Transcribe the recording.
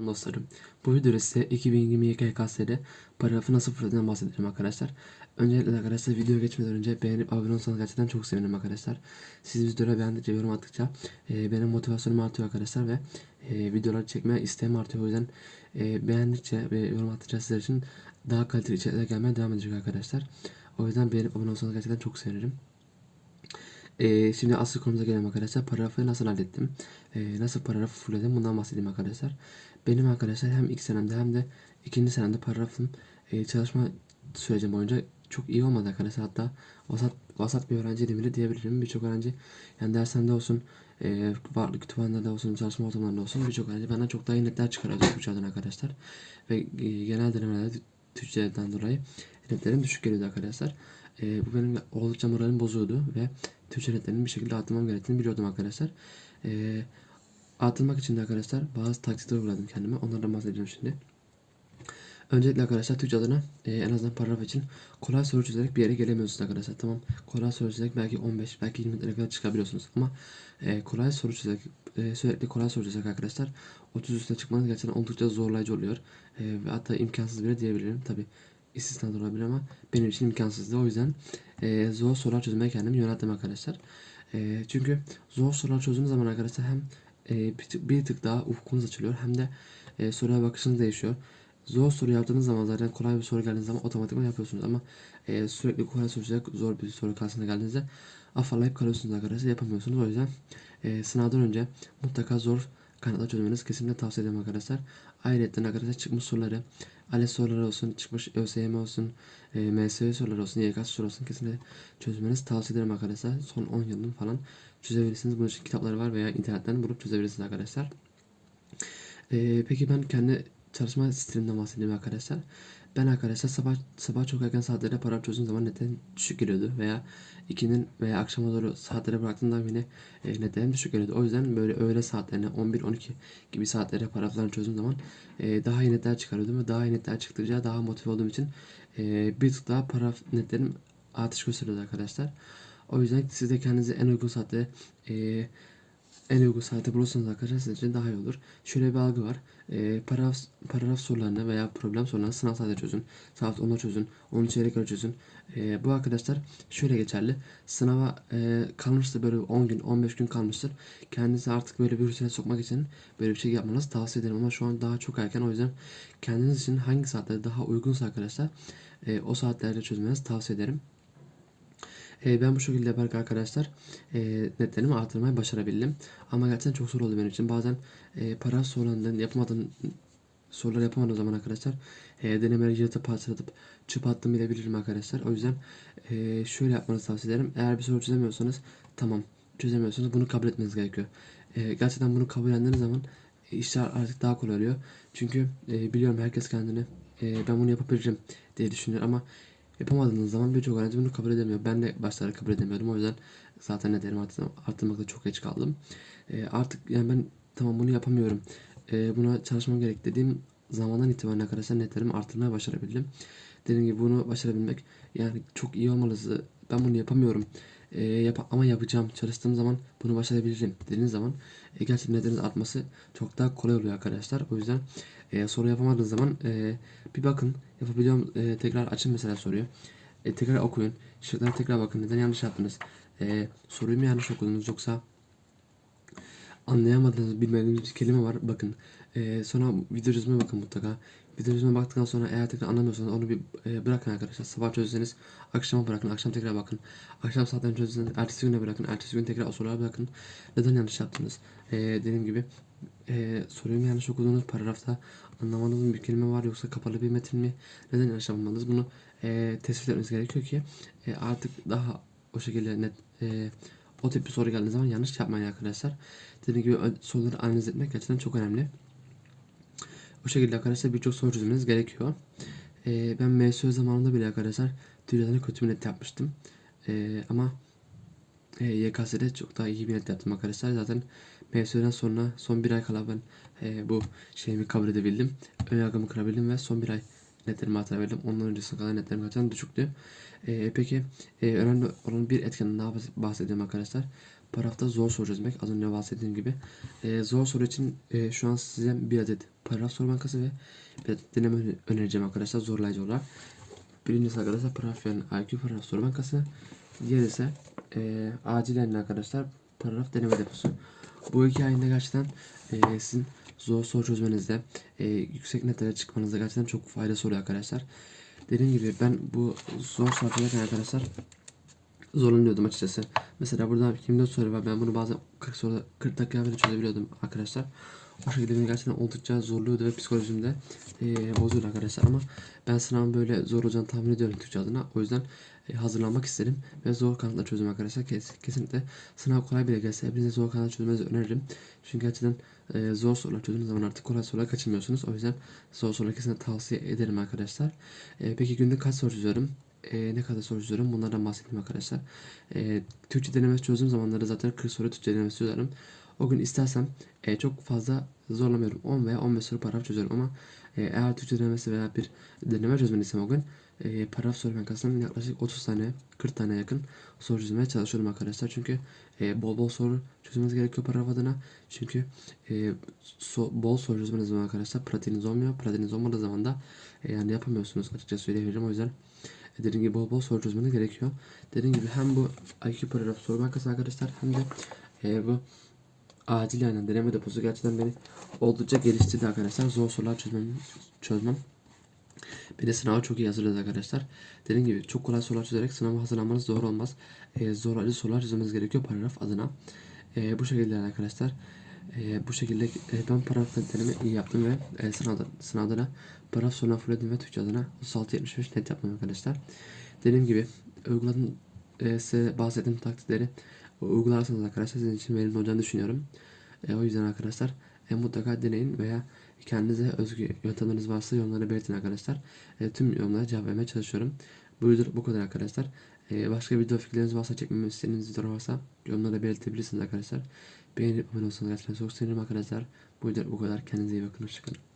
Selam dostlarım. Bu videoda size 2020 YKS'de paragrafı nasıl fırladığından bahsedeceğim arkadaşlar. Öncelikle arkadaşlar videoya geçmeden önce beğenip abone olursanız gerçekten çok sevinirim arkadaşlar. Siz videoları beğendikçe, yorum attıkça e, benim motivasyonum artıyor arkadaşlar ve e, videoları çekmeye isteğim artıyor. O yüzden e, beğendikçe ve yorum attıkça sizler için daha kaliteli içerikler gelmeye devam edecek arkadaşlar. O yüzden beğenip abone olursanız gerçekten çok sevinirim. Ee, şimdi asıl konumuza gelelim arkadaşlar. Paragrafı nasıl hallettim? Ee, nasıl paragrafı fullledim? Bundan bahsedeyim arkadaşlar. Benim arkadaşlar hem ilk senemde hem de ikinci senemde paragrafım e, çalışma sürecim boyunca çok iyi olmadı arkadaşlar. Hatta vasat, vasat bir öğrenciydim bile diyebilirim. Birçok öğrenci yani derslerinde olsun, e, farklı kütüphanelerde olsun, çalışma ortamlarında olsun birçok öğrenci benden çok daha iyi netler çıkarıyordu Türkçeden arkadaşlar. Ve e, genel denemelerde Türkçeden dolayı netlerim düşük geliyordu arkadaşlar. E, bu benim oldukça moralim bozuyordu ve Türkçe netlerinin bir şekilde atılmam gerektiğini biliyordum arkadaşlar. E, atılmak için de arkadaşlar bazı taktikler uyguladım kendime. Onlardan bahsedeceğim şimdi. Öncelikle arkadaşlar Türkçe adına e, en azından paragraf için kolay soru çözerek bir yere gelemiyorsunuz arkadaşlar. Tamam kolay soru çözerek belki 15 belki 20 lira kadar çıkabiliyorsunuz. Ama e, kolay soru çözerek e, sürekli kolay soru çözerek arkadaşlar 30 üstüne çıkmanız gerçekten oldukça zorlayıcı oluyor. E, ve hatta imkansız bile diyebilirim. Tabi istisnalar olabilir ama benim için imkansızdı. O yüzden e, zor sorular çözmeye kendimi yönelttim arkadaşlar. E, çünkü zor sorular çözdüğünüz zaman arkadaşlar hem e, bir, tık, bir tık daha ufkunuz açılıyor hem de e, soruya bakışınız değişiyor. Zor soru yaptığınız zaman zaten kolay bir soru geldiğiniz zaman otomatikman yapıyorsunuz ama e, sürekli kolay soru zor bir soru karşısına geldiğinizde afallayıp kalıyorsunuz arkadaşlar yapamıyorsunuz. O yüzden e, sınavdan önce mutlaka zor kaynaklar çözmenizi kesinlikle tavsiye ederim arkadaşlar. Ayrıca arkadaşlar çıkmış soruları, ALES soruları olsun, çıkmış ÖSYM olsun, e, MSV soruları olsun, YKS soruları olsun kesinlikle çözmenizi tavsiye ederim arkadaşlar. Son 10 yılın falan çözebilirsiniz. Bunun için kitapları var veya internetten bulup çözebilirsiniz arkadaşlar. E, peki ben kendi çalışma stilimden bahsedeyim arkadaşlar. Ben arkadaşlar sabah sabah çok erken saatlerde para çözdüğüm zaman neten düşük geliyordu veya ikinin veya akşama doğru saatlere bıraktığımda yine e, neten düşük geliyordu. O yüzden böyle öğle saatlerine 11-12 gibi saatlere paragraflarını çözdüğüm zaman e, daha iyi netler çıkarıyordum ve daha iyi netler çıktıkça daha motive olduğum için e, bir tık daha paragraf netlerim artış gösteriyordu arkadaşlar. O yüzden siz de kendinize en uygun saatte e, en uygun saate bulursanız arkadaşlar için daha iyi olur. Şöyle bir algı var. E, paragraf, paragraf sorularını veya problem sorularını sınav saatte çözün. Saat 10'da çözün. 10 çeyrek göre çözün. E, bu arkadaşlar şöyle geçerli. Sınava e, kalmıştır böyle 10 gün 15 gün kalmıştır. Kendinizi artık böyle bir rutine sokmak için böyle bir şey yapmanızı tavsiye ederim. Ama şu an daha çok erken. O yüzden kendiniz için hangi saatlerde daha uygunsa arkadaşlar e, o saatlerde çözmenizi tavsiye ederim. E, ben bu şekilde yaparak arkadaşlar e, netlerimi artırmayı başarabildim. Ama gerçekten çok zor oldu benim için. Bazen e, para sorularından yapamadığım soruları yapamadığım zaman arkadaşlar e, denemeleri yırtıp parçalatıp çöp attım bilebilirim arkadaşlar. O yüzden e, şöyle yapmanızı tavsiye ederim. Eğer bir soru çözemiyorsanız tamam çözemiyorsanız bunu kabul etmeniz gerekiyor. E, gerçekten bunu kabul ettiğiniz zaman e, işler artık daha kolay oluyor. Çünkü e, biliyorum herkes kendini e, ben bunu yapabilirim diye düşünüyor ama Yapamadığınız zaman birçok öğrenci bunu kabul edemiyor. Ben de başlarda kabul edemiyordum. O yüzden zaten nedenimi arttırmakta çok geç kaldım. E, artık yani ben tamam bunu yapamıyorum. E, buna çalışmam gerek dediğim zamandan itibaren arkadaşlar netlerimi arttırmaya başarabildim. Dediğim gibi bunu başarabilmek yani çok iyi olmalısın. Ben bunu yapamıyorum. E, yap ama yapacağım. Çalıştığım zaman bunu başarabilirim dediğiniz zaman e, gerçekten netleriniz artması çok daha kolay oluyor arkadaşlar. O yüzden e, soru yapamadığınız zaman e, bir bakın yapabiliyorum e, tekrar açın mesela soruyu. E, tekrar okuyun. Şıklara tekrar bakın. Neden yanlış yaptınız? E, soruyu mu yanlış okudunuz yoksa anlayamadığınız bilmediğiniz bir kelime var. Bakın. E, sonra video çözüme bakın mutlaka. Video çözüme baktıktan sonra eğer tekrar anlamıyorsanız onu bir e, bırakın arkadaşlar. Sabah çözdüğünüz akşama bırakın. Akşam tekrar bakın. Akşam zaten çözdüğünüz ertesi güne bırakın. Ertesi gün tekrar o sorulara bakın. Neden yanlış yaptınız? E, dediğim gibi e, soruyu mu yanlış okudunuz? Paragrafta anlamadığınız bir kelime var yoksa kapalı bir metin mi? Neden yanlış yapmadınız? Bunu e, tespit etmeniz gerekiyor ki e, artık daha o şekilde net e, o tip bir soru geldiği zaman yanlış yapmayın arkadaşlar. Dediğim gibi soruları analiz etmek gerçekten çok önemli. Bu şekilde arkadaşlar birçok soru çözmeniz gerekiyor. E, ben MSÖ zamanında bile arkadaşlar Türkiye'den kötü bir net yapmıştım. E, ama e, YKS'de çok daha iyi bir net yaptım arkadaşlar. Zaten MSÖ'den sonra son bir ay kala ben e, bu şeyimi kabul edebildim. Önyargımı kırabildim ve son bir ay netlerimi atabildim. Ondan öncesine kadar netlerim gerçekten düşüktü. E, peki e, önemli olan bir etkenden daha bahsedeceğim arkadaşlar. Paragrafta zor soru çözmek. Az önce bahsettiğim gibi. Ee, zor soru için e, şu an size bir adet paragraf soru bankası ve bir adet deneme öne- önereceğim arkadaşlar zorlayıcı olarak. Birincisi arkadaşlar paragraf yani IQ paragraf soru bankası. Diğeri ise e, acilen arkadaşlar paragraf deneme deposu. Bu iki ayında gerçekten e, sizin zor soru çözmenizde, e, yüksek netlere çıkmanızda gerçekten çok faydası oluyor arkadaşlar. Dediğim gibi ben bu zor soru çözerken arkadaşlar zorlanıyordum açıkçası. Mesela burada 24 soru var. Ben bunu bazen 40 soru 40 dakika bile çözebiliyordum arkadaşlar. O şekilde beni gerçekten oldukça zorluyordu ve psikolojimde e, bozuyordu arkadaşlar ama ben sınavın böyle zor olacağını tahmin ediyorum Türkçe adına. O yüzden e, hazırlanmak istedim ve zor kanatla çözdüm arkadaşlar. Kes, kesinlikle sınav kolay bile gelse hepinize zor kanatla çözmenizi öneririm. Çünkü gerçekten e, zor sorular çözdüğünüz zaman artık kolay sorular kaçırmıyorsunuz. O yüzden zor soruları kesinlikle tavsiye ederim arkadaşlar. E, peki günde kaç soru çözüyorum? E, ne kadar soru çözüyorum bunlardan bahsedeyim arkadaşlar. E, Türkçe denemesi çözdüğüm zamanlarda zaten 40 soru Türkçe denemesi çözüyorum. O gün istersem e, çok fazla zorlamıyorum. 10 veya 15 soru paragraf çözüyorum ama e, eğer Türkçe denemesi veya bir deneme çözmediysem o gün e, paragraf soru bankasından yaklaşık 30 tane 40 tane yakın soru çözmeye çalışıyorum arkadaşlar. Çünkü e, bol bol soru çözmeniz gerekiyor paragraf adına. Çünkü e, so- bol soru çözmeniz zaman arkadaşlar pratiğiniz olmuyor. Pratiğiniz olmadığı zaman da e, yani yapamıyorsunuz açıkçası söyleyebilirim. O yüzden Dediğim gibi bol bol soru çözmeniz gerekiyor. Dediğim gibi hem bu IQ paragraf soru bankası arkadaşlar hem de e, bu acil yani deneme deposu gerçekten beni oldukça geliştirdi arkadaşlar. Zor sorular çözmem, çözmem. Beni sınava çok iyi hazırladı arkadaşlar. Dediğim gibi çok kolay sorular çözerek sınava hazırlanmanız zor olmaz. E, zorlayıcı sorular çözmeniz gerekiyor paragraf adına. E, bu şekilde arkadaşlar. E, bu şekilde e, ben paragrafta deneme iyi yaptım ve e, sınavda, sınavda da paragraf soruna fulledim ve Türkçe adına 36-75 net yaptım arkadaşlar. Dediğim gibi uyguladım e, size bahsettiğim taktikleri uygularsanız arkadaşlar sizin için verimli olacağını düşünüyorum. E, o yüzden arkadaşlar e, mutlaka deneyin veya kendinize özgü yöntemleriniz varsa yorumlara belirtin arkadaşlar. E, tüm yorumlara cevap vermeye çalışıyorum. Bu video bu kadar arkadaşlar. E, başka video fikirleriniz varsa çekmemi istediğiniz videolar varsa yorumlara belirtebilirsiniz arkadaşlar. Beğenip abone olsanız gerçekten çok sevinirim arkadaşlar. Bu video bu kadar. Kendinize iyi bakın. Hoşçakalın.